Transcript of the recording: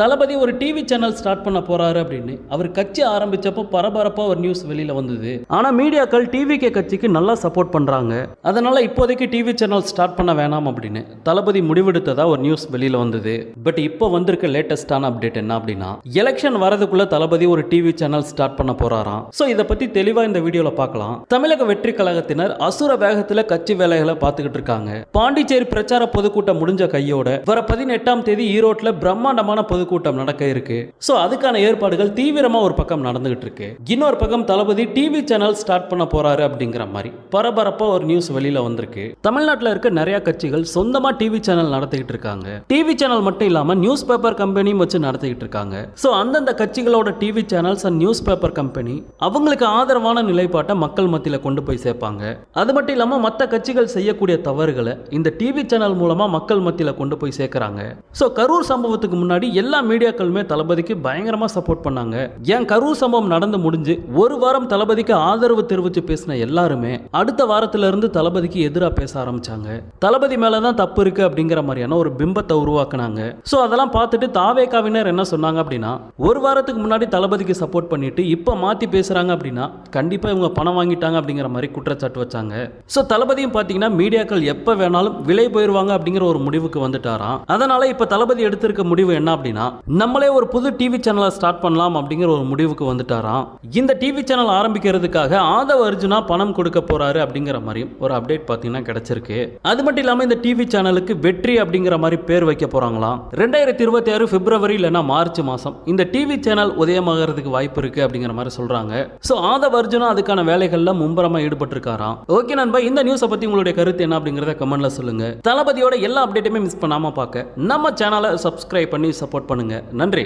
தளபதி ஒரு TV channel start பண்ண போறாரு அப்படின்னு. அவர் கட்சி ஆரம்பிச்சப்போ பரபரப்பா ஒரு நியூஸ் வெளியில வந்தது. ஆனா மீடியாக்கள் டிவிகே கட்சிக்கு நல்லா சப்போர்ட் பண்றாங்க. அதனால இப்போதைக்கு டிவி சேனல் ஸ்டார்ட் பண்ண வேணாம் அப்படின்னு. தளபதி முடிவெடுத்ததா ஒரு நியூஸ் வெளியில வந்தது. பட் இப்போ வந்திருக்க லேட்டஸ்டான அப்டேட் என்ன அப்படின்னா எலெக்ஷன் வரதுக்குள்ள தளபதி ஒரு டிவி சேனல் ஸ்டார்ட் பண்ண போறாராம். சோ இதை பத்தி தெளிவா இந்த வீடியோல பார்க்கலாம். தமிழக வெற்றி கழகத்தினர் அசுர வேகத்துல கட்சி வேலைகளை பார்த்துக்கிட்டு இருக்காங்க. பாண்டிச்சேரி பிரச்சார பொதுக்கூட்டம் முடிஞ்ச கையோட வர பதினெட்டாம் தேதி ஈரோட்ல பிரம்மாண்டமான பொதுக்கூட்டம் நடக்க இருக்கு. ஸோ அதுக்கான ஏற்பாடுகள் தீவிரமா ஒரு பக்கம் நடந்துகிட்டு இருக்கு. இன்னொரு பக்கம் தளபதி டிவி சேனல் ஸ்டார்ட் பண்ண போறாரு அப்படிங்கிற மாதிரி பரபரப்பாக ஒரு நியூஸ் வெளியில வந்திருக்கு. தமிழ்நாட்டில் இருக்க நிறைய கட்சிகள் சொந்தமா டிவி சேனல் நடத்திக்கிட்டு இருக்காங்க. டிவி சேனல் மட்டும் இல்லாமல் நியூஸ் பேப்பர் கம்பெனியும் வச்சு நடத்திக்கிட்டு இருக்காங்க. ஸோ அந்தந்த கட்சிகளோட TV channels and newspaper company அவங்களுக்கு ஆதரவான நிலைப்பாட்டை மக்கள் மத்தியில் கொண்டு போய் சேர்ப்பாங்க. அது மட்டும் இல்லாம மற்ற கட்சிகள் செய்யக்கூடிய தவறுகளை இந்த டிவி சேனல் மூலமா மக்கள் மத்தியில் கொண்டு போய் சேர்க்குறாங்க. ஸோ கரூர் சம்பவத்துக்கு முன்னாடி எல்லா எல்லா மீடியாக்களுமே தளபதிக்கு பயங்கரமாக சப்போர்ட் பண்ணாங்க. என் கரூர் சம்பவம் நடந்து முடிஞ்சு ஒரு வாரம் தளபதிக்கு ஆதரவு தெரிவித்து பேசின எல்லாருமே அடுத்த வாரத்துல இருந்து தளபதிக்கு எதிராக பேச ஆரம்பிச்சாங்க. தளபதி மேலே தான் தப்பு இருக்கு அப்படிங்கிற மாதிரியான ஒரு பிம்பத்தை உருவாக்குனாங்க. ஸோ அதெல்லாம் பார்த்துட்டு தாவேகாவினர் என்ன சொன்னாங்க அப்படின்னா ஒரு வாரத்துக்கு முன்னாடி தளபதிக்கு சப்போர்ட் பண்ணிட்டு இப்போ மாற்றி பேசுகிறாங்க அப்படின்னா கண்டிப்பாக இவங்க பணம் வாங்கிட்டாங்க அப்படிங்கிற மாதிரி குற்றச்சாட்டு வச்சாங்க. ஸோ தளபதியும் பார்த்தீங்கன்னா மீடியாக்கள் எப்போ வேணாலும் விலை போயிடுவாங்க அப்படிங்கிற ஒரு முடிவுக்கு வந்துட்டாராம். அதனால இப்போ தளபதி எடுத்திருக்க முடிவு என்ன அப்படின்னா நம்மளே ஒரு புது டிவி சேனலை ஸ்டார்ட் பண்ணலாம் அப்படிங்கிற ஒரு முடிவுக்கு வந்துட்டாராம். இந்த டிவி சேனல் ஆரம்பிக்கிறதுக்காக ஆதவ அர்ஜுனா பணம் கொடுக்க போறாரு அப்படிங்கிற மாதிரி ஒரு அப்டேட் பார்த்தீங்கன்னா கிடைச்சிருக்கு. அது மட்டும் இல்லாம இந்த டிவி சேனலுக்கு வெற்றி அப்படிங்கிற மாதிரி பேர் வைக்க போறாங்களாம். ரெண்டாயிரத்தி இருபத்தி ஆறு பிப்ரவரி இல்லைன்னா மார்ச் மாசம் இந்த டிவி சேனல் உதயமாகறதுக்கு வாய்ப்பு இருக்கு அப்படிங்கிற மாதிரி சொல்றாங்க. ஸோ ஆதவ அர்ஜுனா அதுக்கான வேலைகள்ல மும்பரமாக ஈடுபட்டு இருக்காராம் ஓகே நண்பா இந்த நியூஸை பத்தி உங்களுடைய கருத்து என்ன அப்படிங்கறத கமெண்ட்ல சொல்லுங்க. தளபதியோட எல்லா அப்டேட்டுமே மிஸ் பண்ணாம பார்க்க நம்ம சேனலை சப்ஸ்கிரைப் பண்ணி சப்போர்ட் பண்ணுங்கள் நன்றி.